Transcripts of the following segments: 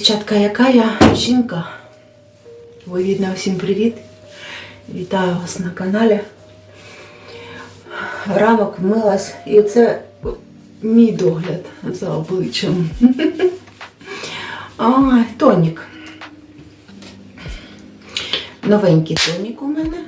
Дівчатка, яка я жінка? Вивідна всім привіт. Вітаю вас на каналі. Ранок вмилась, і це мій догляд за обличчям. А, тонік. Новенький тонік у мене.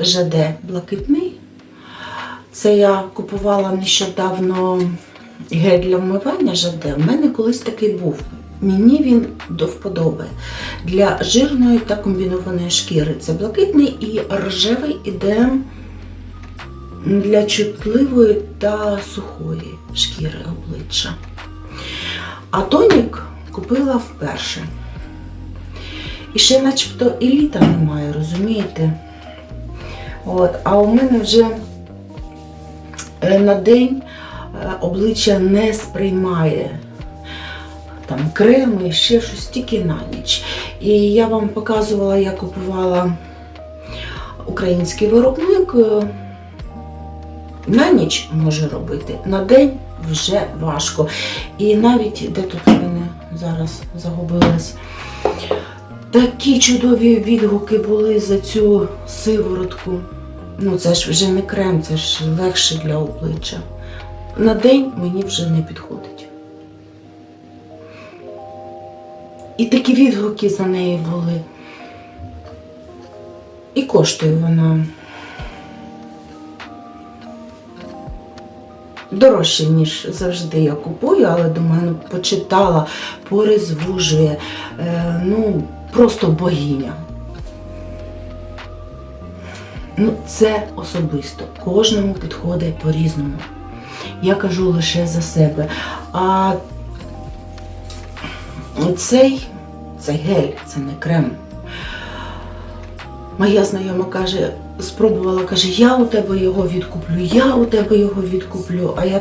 ЖД блакитний. Це я купувала нещодавно гель для вмивання ЖД. У мене колись такий був. Мені він до вподоби. Для жирної та комбінованої шкіри. Це блакитний і рожевий іде для чутливої та сухої шкіри обличчя. А тонік купила вперше. І ще начебто і літа немає, розумієте? От, а у мене вже е, на день е, обличчя не сприймає там креми, ще щось тільки на ніч. І я вам показувала, я купувала український виробник. е, На ніч може робити, на день вже важко. І навіть де тут в мене зараз загубилась. Такі чудові відгуки були за цю сиворотку. Ну, це ж вже не крем, це ж легше для обличчя. На день мені вже не підходить. І такі відгуки за неї були. І коштує вона дорожче, ніж завжди я купую, але думаю, ну, почитала, пори звужує. Е, ну, просто богиня. Ну, це особисто. Кожному підходить по-різному. Я кажу лише за себе. А цей, цей гель, це не крем. Моя знайома каже, спробувала, каже, я у тебе його відкуплю, я у тебе його відкуплю, а я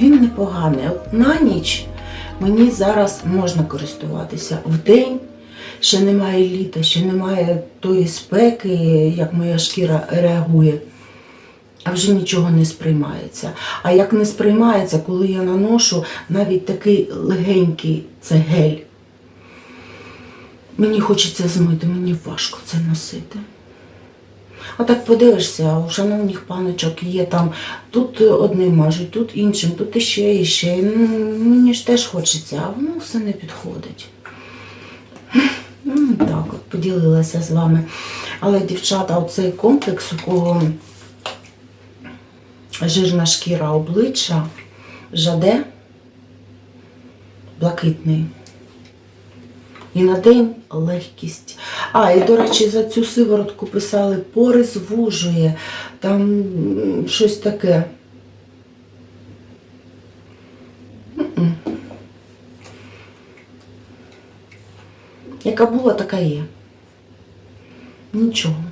він непоганий. На ніч мені зараз можна користуватися. В день ще немає літа, ще немає тої спеки, як моя шкіра реагує. А вже нічого не сприймається. А як не сприймається, коли я наношу навіть такий легенький це гель. Мені хочеться змити, мені важко це носити. А так подивишся, у шановних паночок є там тут одним мажуть, тут іншим, тут іще, іще. Ну, Мені ж теж хочеться, а воно все не підходить. Ну, так от поділилася з вами. Але, дівчата, оцей комплекс, у кого жирна шкіра обличчя, жаде, блакитний. І на день легкість. А, і, до речі, за цю сиворотку писали, пори звужує, там щось таке. Яка була, така є. Нічого.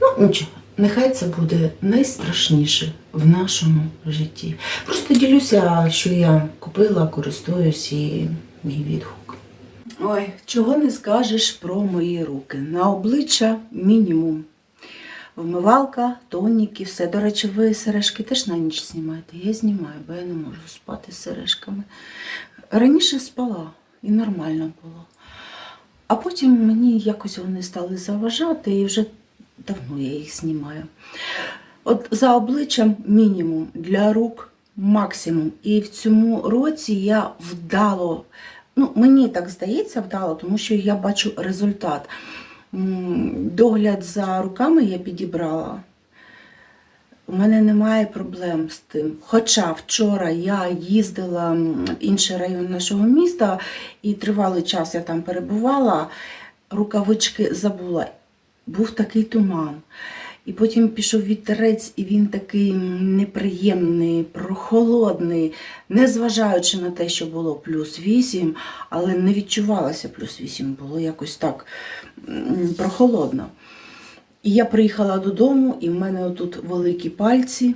Ну, нічого. Нехай це буде найстрашніше в нашому житті. Просто ділюся, що я купила, користуюсь і мій відгук. Ой, чого не скажеш про мої руки. На обличчя мінімум. Вмивалка, тоніки, все. До речі, ви сережки теж на ніч знімаєте? Я знімаю, бо я не можу спати з сережками. Раніше спала і нормально було. А потім мені якось вони стали заважати і вже давно я їх знімаю. От за обличчям мінімум, для рук максимум. І в цьому році я вдало, ну мені так здається, вдало, тому що я бачу результат. Догляд за руками я підібрала. У мене немає проблем з тим. Хоча вчора я їздила в інший район нашого міста і тривалий час я там перебувала, рукавички забула. Був такий туман. І потім пішов вітерець, і він такий неприємний, прохолодний, незважаючи на те, що було плюс 8, але не відчувалося плюс 8, було якось так прохолодно. І я приїхала додому, і в мене отут великі пальці,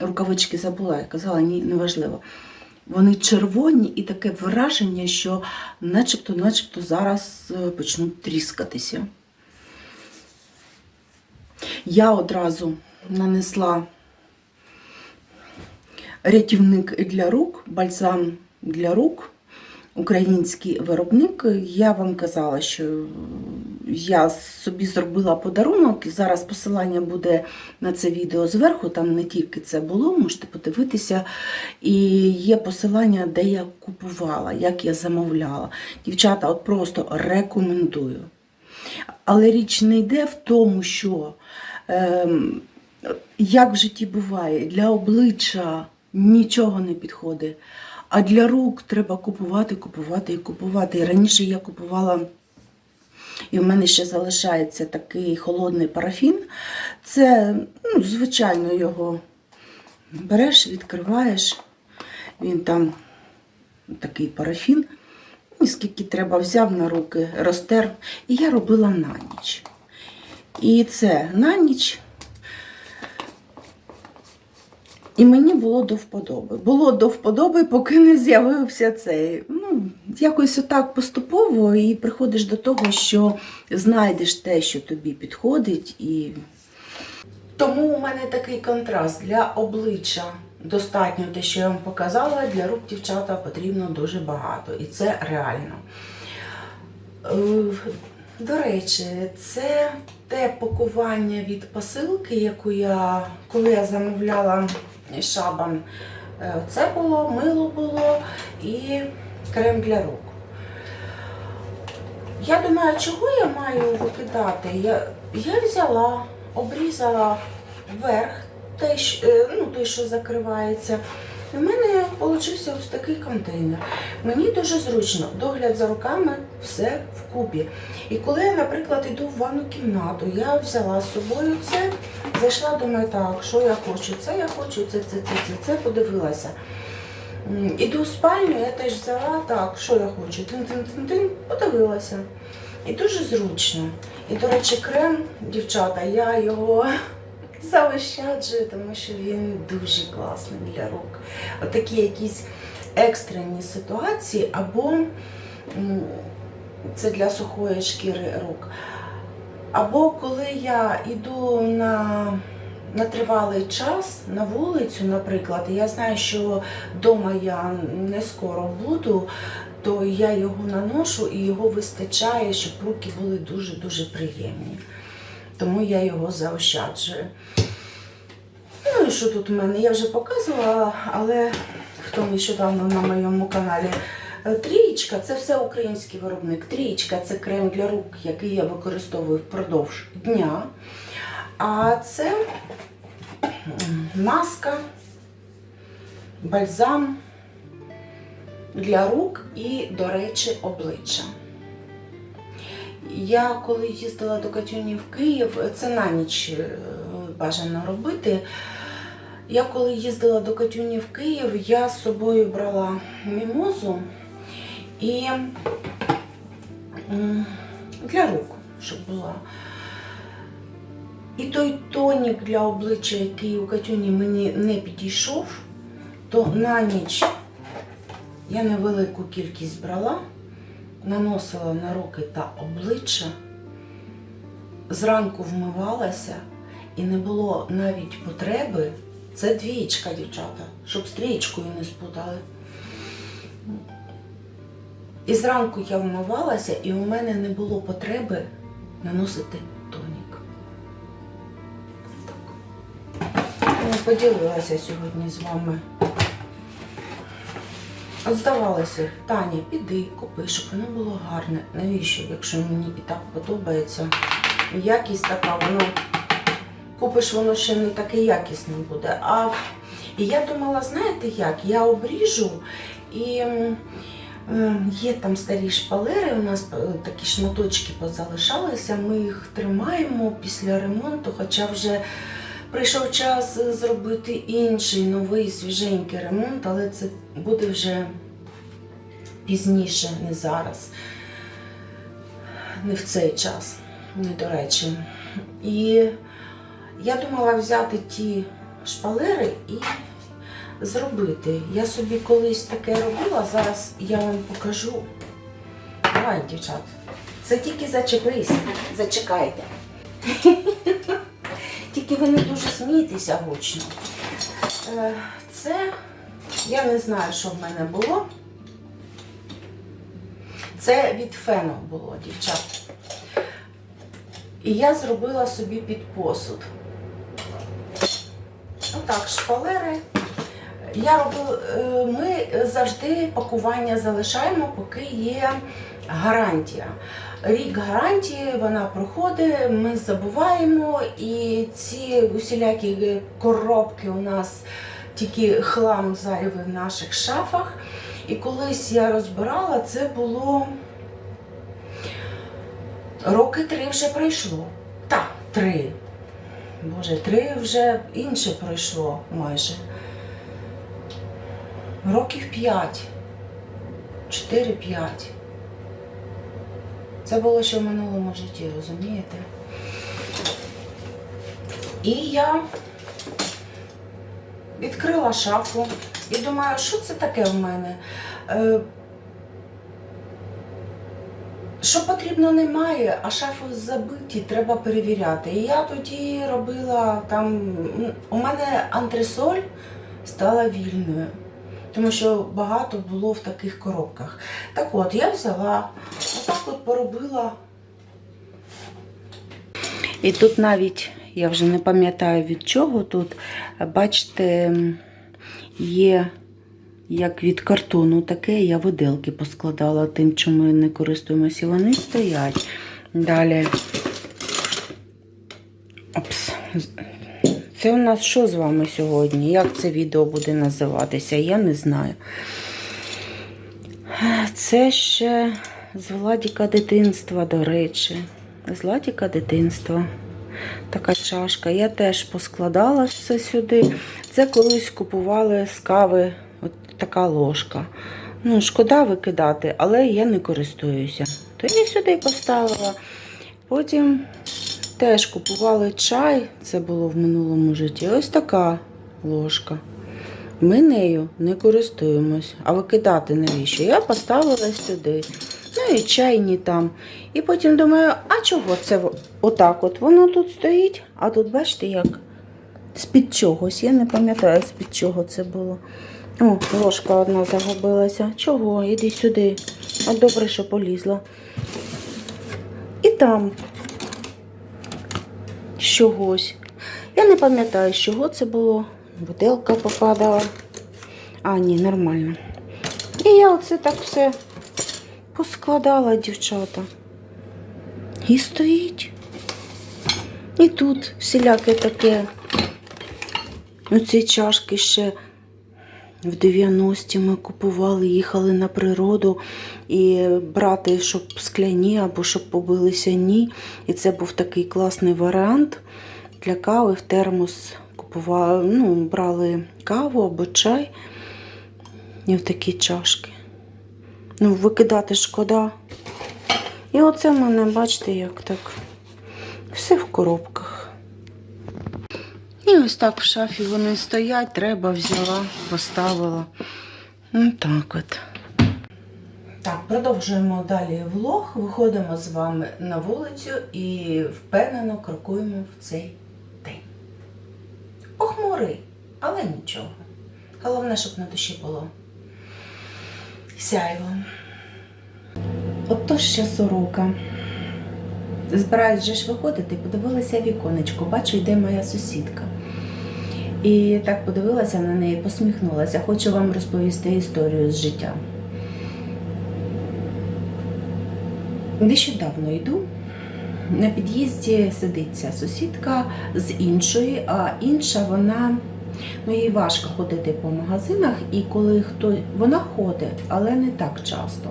рукавички забула, я казала, ні, неважливо. Вони червоні і таке враження, що начебто, начебто зараз е, почнуть тріскатися. Я одразу нанесла рятівник для рук, бальзам для рук український виробник. Я вам казала, що я собі зробила подарунок, і зараз посилання буде на це відео зверху, там не тільки це було, можете подивитися. І є посилання, де я купувала, як я замовляла. Дівчата, от просто рекомендую. Але річ не йде в тому, що ем, як в житті буває, для обличчя нічого не підходить. А для рук треба купувати, купувати і купувати. І раніше я купувала, і в мене ще залишається такий холодний парафін. Це, ну, звичайно, його береш, відкриваєш, він там такий парафін. І скільки треба взяв на руки, розтер. І я робила на ніч. І це на ніч. І мені було до вподоби. Було до вподоби, поки не з'явився цей. Ну, якось отак поступово, і приходиш до того, що знайдеш те, що тобі підходить. І... Тому у мене такий контраст для обличчя. Достатньо те, що я вам показала, для рук дівчата потрібно дуже багато. І це реально. Е, До речі, це те пакування від посилки, яку я, коли я замовляла шабан, е, це було, мило було і крем для рук. Я думаю, чого я маю викидати? Я, я взяла, обрізала верх, той, е, ну, той, що закривається. В мене вийшов ось такий контейнер. Мені дуже зручно, догляд за руками все вкупі. І коли я, наприклад, йду в ванну кімнату, я взяла з собою це, зайшла, думаю, так, що я хочу, це я хочу, це, це, це, це, це подивилася. Іду в спальню, я теж взяла так, що я хочу, тин-тин-тин-тин, подивилася. І дуже зручно. І, до речі, крем, дівчата, я його заощаджую, тому що він дуже класний для рук. Отакі якісь екстрені ситуації, або це для сухої шкіри рук. Або коли я йду на, на тривалий час на вулицю, наприклад, і я знаю, що вдома я не скоро буду, то я його наношу і його вистачає, щоб руки були дуже-дуже приємні. Тому я його заощаджую. Ну і що тут у мене? Я вже показувала, але хто нещодавно на моєму каналі. Е, Трієчка це все український виробник. Трієчка це крем для рук, який я використовую впродовж дня. А це маска, бальзам для рук і, до речі, обличчя. Я коли їздила до Катюні в Київ, це на ніч е, бажано робити. Я коли їздила до Катюні в Київ, я з собою брала мімозу і для рук, щоб була. І той тонік для обличчя, який у Катюні мені не підійшов, то на ніч я невелику кількість брала, наносила на руки та обличчя, зранку вмивалася і не було навіть потреби. Це двієчка, дівчата, щоб стрічкою не спутали. І зранку я вмивалася, і у мене не було потреби наносити тонік. Так. Ну, Поділилася сьогодні з вами. От здавалося, Таня, піди, купи, щоб воно було гарне. Навіщо, якщо мені і так подобається? Якість така, воно купиш, воно ще не таке якісне буде. А і я думала, знаєте як? Я обріжу і е, є там старі шпалери, у нас е, такі шматочки позалишалися, ми їх тримаємо після ремонту, хоча вже прийшов час зробити інший новий свіженький ремонт, але це буде вже пізніше, не зараз, не в цей час, не до речі. І я думала взяти ті шпалери і зробити. Я собі колись таке робила, зараз я вам покажу. Давай, дівчат. Це тільки зачепись, зачекайте. Тільки ви не дуже смійтеся гучно. Е, Це я не знаю, що в мене було. Це від фену було, дівчат. І я зробила собі під посуд. Отак, шпалери. Я робила, е, ми завжди пакування залишаємо, поки є гарантія. Рік гарантії вона проходить, ми забуваємо, і ці усілякі коробки у нас тільки хлам зайвий в наших шафах. І колись я розбирала, це було роки три вже пройшло. Так, три. Боже, три вже інше пройшло майже. Років п'ять. Чотири-п'ять. Це було ще в минулому житті, розумієте? І я відкрила шафу і думаю, що це таке в мене? Е, Що потрібно немає, а шафи забиті, треба перевіряти. І я тоді робила там. У мене антресоль стала вільною, тому що багато було в таких коробках. Так от, я взяла, отак от поробила. І тут навіть, я вже не пам'ятаю від чого тут, бачите, є як від картону таке, я виделки поскладала тим, чим ми не користуємося, і вони стоять. Далі. Опс. Це у нас що з вами сьогодні? Як це відео буде називатися? Я не знаю. Це ще з Владіка дитинства, до речі. З Владіка дитинства. Така чашка. Я теж поскладала все сюди. Це колись купували з кави от така ложка. Ну, шкода викидати, але я не користуюся. То я сюди поставила. Потім теж купували чай, це було в минулому житті. Ось така ложка. Ми нею не користуємось. А викидати навіщо? Я поставила сюди. Ну і чайні там. І потім думаю, а чого це отак от? Воно тут стоїть, а тут бачите як? З-під чогось. Я не пам'ятаю, з-під чого це було. О, ложка одна загубилася. Чого? Іди сюди. А добре, що полізла. І там з чогось. Я не пам'ятаю, з чого це було. Бутилка попадала. А, ні, нормально. І я оце так все поскладала, дівчата. І стоїть. І тут всіляке таке. Оці чашки ще в 90-ті ми купували, їхали на природу і брати, щоб скляні або щоб побилися ні. І це був такий класний варіант для кави в термос купували, ну, брали каву або чай і в такі чашки. Ну, викидати шкода. І оце в мене, бачите, як так. Все в коробках. І ось так в шафі вони стоять, треба взяла, поставила. Ну так от. Так, продовжуємо далі влог. Виходимо з вами на вулицю і впевнено крокуємо в цей день. Похмурий, але нічого. Головне, щоб на душі було сяйво. Ото ще сорока. Збираюсь же ж виходити, подивилася віконечко, бачу, йде моя сусідка. І так подивилася на неї, посміхнулася. Хочу вам розповісти історію з життя. Нещодавно йду. На під'їзді сидить ця сусідка з іншої, а інша вона, ну їй важко ходити по магазинах, і коли хто вона ходить, але не так часто.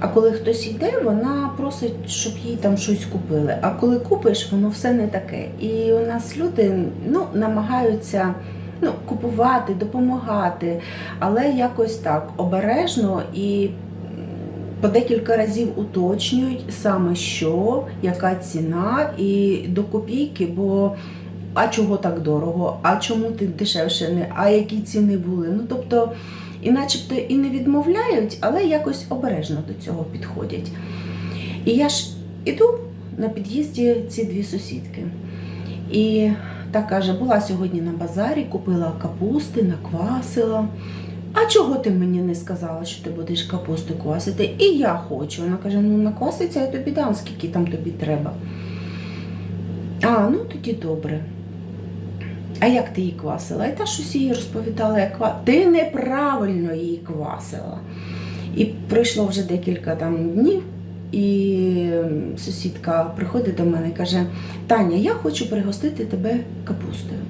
А коли хтось йде, вона просить, щоб їй там щось купили. А коли купиш, воно все не таке. І у нас люди ну, намагаються ну, купувати, допомагати, але якось так обережно і по декілька разів уточнюють саме що, яка ціна, і до копійки, бо а чого так дорого, а чому ти дешевше не, а які ціни були. Ну тобто, і начебто і не відмовляють, але якось обережно до цього підходять. І я ж іду на під'їзді ці дві сусідки. І та каже, була сьогодні на базарі, купила капусти, наквасила. А чого ти мені не сказала, що ти будеш капусту квасити? І я хочу. Вона каже, ну накваситься, я тобі дам, скільки там тобі треба. А, ну тоді добре. А як ти її квасила? І та щось їй розповідала, як. Ти неправильно її квасила. І пройшло вже декілька там днів, і сусідка приходить до мене і каже: Таня, я хочу пригостити тебе капустою.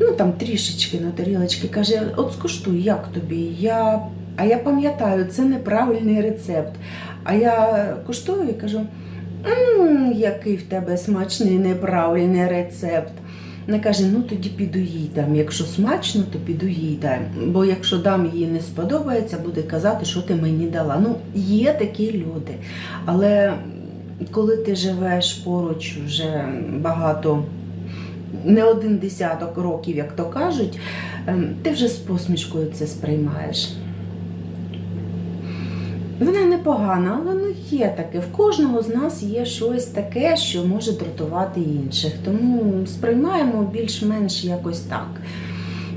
Ну там трішечки на тарілочки. Каже, от скуштуй, як тобі? Я... А я пам'ятаю, це неправильний рецепт. А я куштую і кажу: «М, який в тебе смачний неправильний рецепт. Вона каже, ну тоді піду їй дам. Якщо смачно, то піду їй дам. Бо якщо дам їй не сподобається, буде казати, що ти мені дала. Ну, є такі люди. Але коли ти живеш поруч вже багато, не один десяток років, як то кажуть, ем, ти вже з посмішкою це сприймаєш. Вона непогана, але ну є таке. В кожного з нас є щось таке, що може дратувати інших. Тому сприймаємо більш-менш якось так.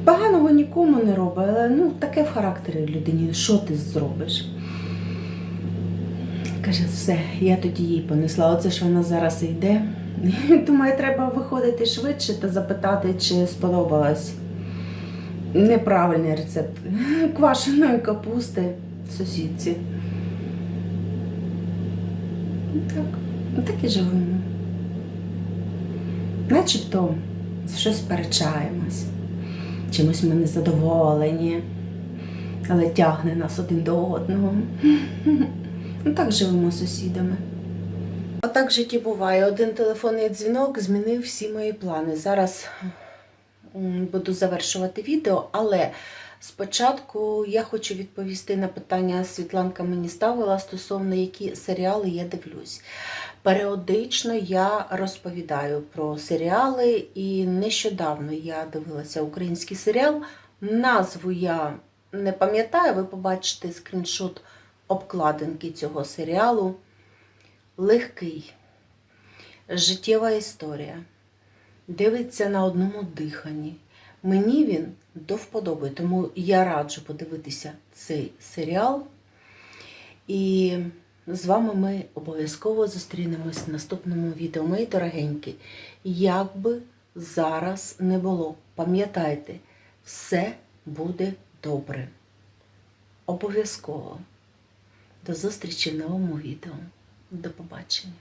Поганого нікому не робить, але ну, таке в характері людині. Що ти зробиш? Каже, все, я тоді їй понесла. Оце ж вона зараз йде. Думаю, треба виходити швидше та запитати, чи сподобалось. Неправильний рецепт квашеної капусти сусідці. Так, так і живемо. Начебто щось сперечаємось, чимось ми незадоволені, але тягне нас один до одного. Ну так живемо з сусідами. Отак в житті буває. Один телефонний дзвінок змінив всі мої плани. Зараз буду завершувати відео, але спочатку я хочу відповісти на питання Світланка мені ставила стосовно які серіали я дивлюсь. Періодично я розповідаю про серіали, і нещодавно я дивилася український серіал. Назву я не пам'ятаю, ви побачите скріншот обкладинки цього серіалу. Легкий, життєва історія. Дивиться на одному диханні. Мені він до вподоби, тому я раджу подивитися цей серіал. І з вами ми обов'язково зустрінемось в наступному відео. Мої дорогенькі, як би зараз не було, пам'ятайте, все буде добре. Обов'язково. До зустрічі в новому відео. До побачення.